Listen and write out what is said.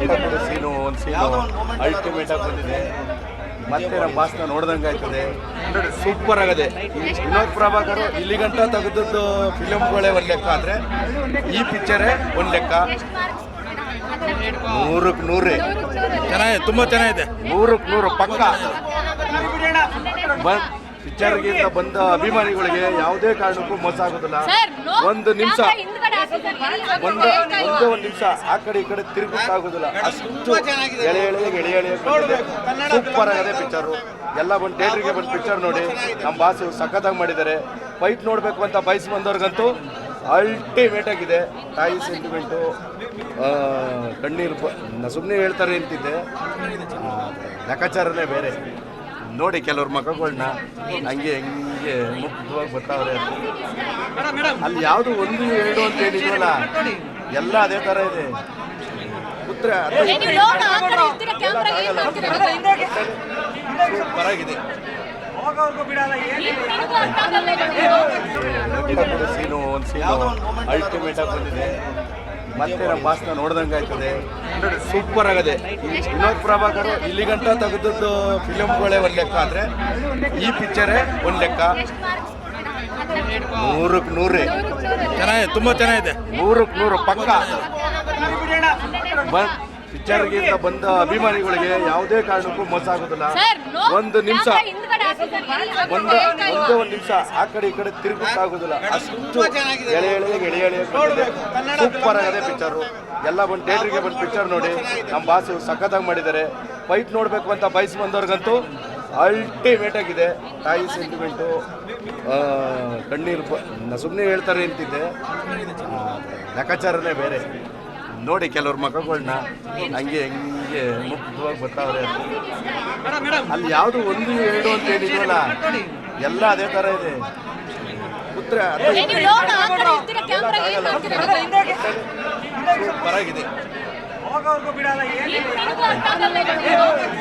ಕೊಡು ಸೀನು ಒಂದು ಸೀನು ಅಲ್ಟಿಮೇಟ್ ಆಗಿ ಬಂದಿದೆ. ಮತ್ತೆ ನಮ್ಮ ಭಾಷಣ ನೋಡ್ದಂಗೆ ಆಯ್ತದೆ. ಸೂಪರ್ ಆಗದೆ. ವಿನೋದ್ ಪ್ರಭಾಕರ್ ಇಲ್ಲಿಗಂಟ ತೆಗೆದದ್ದು ಫಿಲಮ್ಗಳೇ ಒಂದು ಲೆಕ್ಕ ಅಂದರೆ ಈ ಪಿಕ್ಚರೇ ಒಂದು ಲೆಕ್ಕ. ನೂರಕ್ಕೆ ನೂರೇ. ಚೆನ್ನಾಗಿದೆ ತುಂಬ ಚೆನ್ನಾಗಿದೆ. ನೂರಕ್ಕೆ ನೂರು ಪಕ್ಕ. ಬ ಬಂದ ಅಭಿಮಾನಿಗಳಿಗೆ ಯಾವುದೇ ಕಾರಣಕ್ಕೂ ಮೋಸ ಆಗೋದಿಲ್ಲ. ಒಂದು ನಿಮಿಷ. ಒಂದು ಒಂದೇ ಒಂದು ನಿಮಿಷ ಆ ಕಡೆ ಈ ಕಡೆ ತಿರುಗಕ್ಕಾಗೋದಿಲ್ಲ ಅಷ್ಟು ಎಳೆ ಎಳೆ ಎಳೆ ಎಳೆ ಸೂಪರ್ ಆಗದೆ ಪಿಕ್ಚರು ಎಲ್ಲ ಬಂದು ಥಿಯೇಟ್ರಿಗೆ ಬಂದು ಪಿಕ್ಚರ್ ನೋಡಿ. ನಮ್ಮ ಬಾಸು ಸಖತ್ತಾಗಿ ಮಾಡಿದ್ದಾರೆ. ಫೈಟ್ ನೋಡಬೇಕು ಅಂತ ಬಯಸಿ ಬಂದವ್ರಿಗಂತೂ ಅಲ್ಟಿಮೇಟ್ ಆಗಿದೆ. ತಾಯಿ ಸೆಂಟಿಮೆಂಟು ಕಣ್ಣೀರು ಸುಮ್ಮನೆ ಹೇಳ್ತಾರೆ ಅಂತಿದ್ದೆ. ಲೆಕ್ಕಾಚಾರನೇ ಬೇರೆ. ನೋಡಿ ಕೆಲವ್ರ ಮಕ್ಕಳನ್ನ ಹಂಗೆ ಹೆಂಗೆ ಮುಕ್ತವಾಗಿ ಬರ್ತಾವ್ರೆ ಅಲ್ಲಿ ಯಾವುದು ಒಂದು ಎರಡು ಅಂತ ಹೇಳಿದ್ವಲ್ಲ ಎಲ್ಲ ಅದೇ ಥರ ಇದೆ. ಉತ್ತರ ಸೂಪರ್ ಆಗಿದೆ ಕೊಡು ಸೀನು ಒಂದು ಸೀನು. ಅಲ್ಟಿಮೇಟ್ ಆಗಿ ಬಂದಿದೆ. ಮತ್ತೆ ನಮ್ಮ ಬಾಸ್ನ ನೋಡ್ದಂಗೆ ಆಯ್ತದೆ. ಸೂಪರ್ ಆಗದೆ. ವಿನೋದ್ ಪ್ರಭಾಕರ್ ಇಲ್ಲಿ ಗಂಟ ತೆಗೆದದ್ದು ಫಿಲಮ್ಗಳೇ ಒಂದು ಲೆಕ್ಕ ಅಂದರೆ ಈ ಪಿಕ್ಚರೇ ಒಂದು ಲೆಕ್ಕ. ನೂರಕ್ಕೆ ನೂರೇ. ಚೆನ್ನಾಗಿದೆ ತುಂಬ ಚೆನ್ನಾಗಿದೆ. ನೂರಕ್ಕೆ ನೂರು ಪಕ್ಕ. ಬ ಪಿಕ್ಚರ್ಗಿಂತ ಬಂದ ಅಭಿಮಾನಿಗಳಿಗೆ ಯಾವುದೇ ಕಾರಣಕ್ಕೂ ಮೋಸ ಆಗೋದಿಲ್ಲ. ಒಂದು ನಿಮಿಷ. ಒಂದು ಒಂದೇ ಒಂದು ನಿಮಿಷ ಆ ಕಡೆ ಈ ಕಡೆ ತಿರುಗಕ್ಕಾಗೋದಿಲ್ಲ ಅಷ್ಟು ಎಳೆ ಎಳೆ ಎಳೆ ಎಳೆ ಸೂಪರ್ ಆಗದೆ ಪಿಕ್ಚರು ಎಲ್ಲ ಬಂದು ಥಿಯೇಟ್ರಿಗೆ ಬಂದು ಪಿಕ್ಚರ್ ನೋಡಿ. ನಮ್ಮ ಬಾಸು ಸಖತ್ತಾಗಿ ಮಾಡಿದ್ದಾರೆ. ಫೈಟ್ ನೋಡಬೇಕು ಅಂತ ಬಯಸಿ ಬಂದವ್ರಿಗಂತೂ ಅಲ್ಟಿಮೇಟ್ ಆಗಿದೆ. ತಾಯಿ ಸೆಂಟಿಮೆಂಟು ಕಣ್ಣೀರು ಸುಮ್ಮನೆ ಹೇಳ್ತಾರೆ ಅಂತಿದ್ದೆ. ಲೆಕ್ಕಾಚಾರನೇ ಬೇರೆ. ನೋಡಿ ಕೆಲವ್ರ ಮಕ್ಕಳನ್ನ ಹಂಗೆ ಹೆಂಗೆ ಮುಕ್ತವಾಗಿ ಬರ್ತಾವ್ರೆ ಅಲ್ಲಿ ಯಾವುದು ಒಂದು ಎರಡು ಅಂತ ಹೇಳಿದ್ವಲ್ಲ ಎಲ್ಲ ಅದೇ ಥರ ಇದೆ. ಉತ್ತರ ಪರವಾಗಿದೆ ಆಗಿದೆ